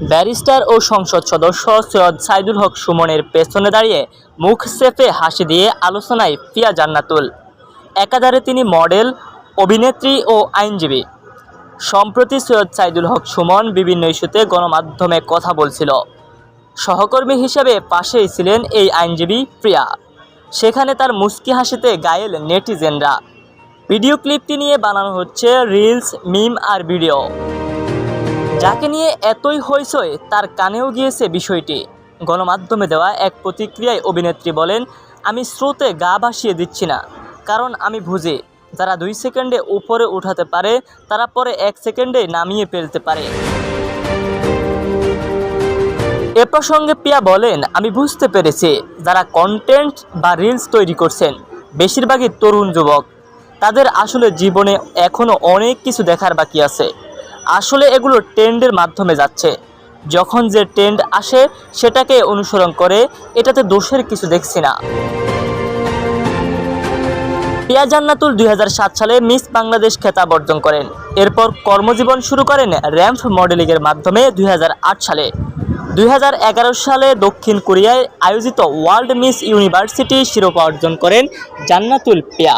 Barrister ও সংসদ সদস্য সৈয়দ সাইদুল হক সুমনের পেছনে দাঁড়িয়ে মুখ সেফে হাসি দিয়ে আলোচনায় পিয়া জান্নাতুল। একাধারে তিনি মডেল, অভিনেত্রী ও আইনজীবী। সম্প্রতি সৈয়দ সাইদুল হক সুমন বিভিন্ন ইস্যুতে গণমাধ্যমে কথা বলছিল। সহকর্মী হিসেবে পাশেই ছিলেন এই আইনজীবী প্রিয়া। সেখানে তার মুস্কি হাসিতে গায়েল নেটিজেনরা। ভিডিও ক্লিপটি নিয়ে বানানো হচ্ছে রিলস, মিম আর ভিডিও। যাকে নিয়ে এতই হইচই, তার কানেও গিয়েছে বিষয়টি। গণমাধ্যমে দেওয়া এক প্রতিক্রিয়ায় অভিনেত্রী বলেন, আমি স্রোতে গা ভাসিয়ে দিচ্ছি না, কারণ আমি বুঝি, যারা দুই সেকেন্ডে উপরে উঠাতে পারে, তারা পরে এক সেকেন্ডে নামিয়ে ফেলতে পারে। এ প্রসঙ্গে পিয়া বলেন, আমি বুঝতে পেরেছি, যারা কন্টেন্ট বা রিলস তৈরি করছেন, বেশিরভাগই তরুণ যুবক। তাদের আসলে জীবনে এখনও অনেক কিছু দেখার বাকি আছে। আসলে এগুলো ট্রেন্ডের মাধ্যমে যাচ্ছে। যখন যে ট্রেন্ড আসে, সেটাকে অনুসরণ করে, এটাতে দোষের কিছু দেখছি না। পিয়া জান্নাতুল দুই হাজার সাত সালে মিস বাংলাদেশ খেতাব অর্জন করেন। এরপর কর্মজীবন শুরু করেন র্যাম্প মডেলিংয়ের মাধ্যমে দুই হাজার আট সালে। দুই হাজার এগারো সালে দক্ষিণ কোরিয়ায় আয়োজিত ওয়ার্ল্ড মিস ইউনিভার্সিটি শিরোপা অর্জন করেন জান্নাতুল পিয়া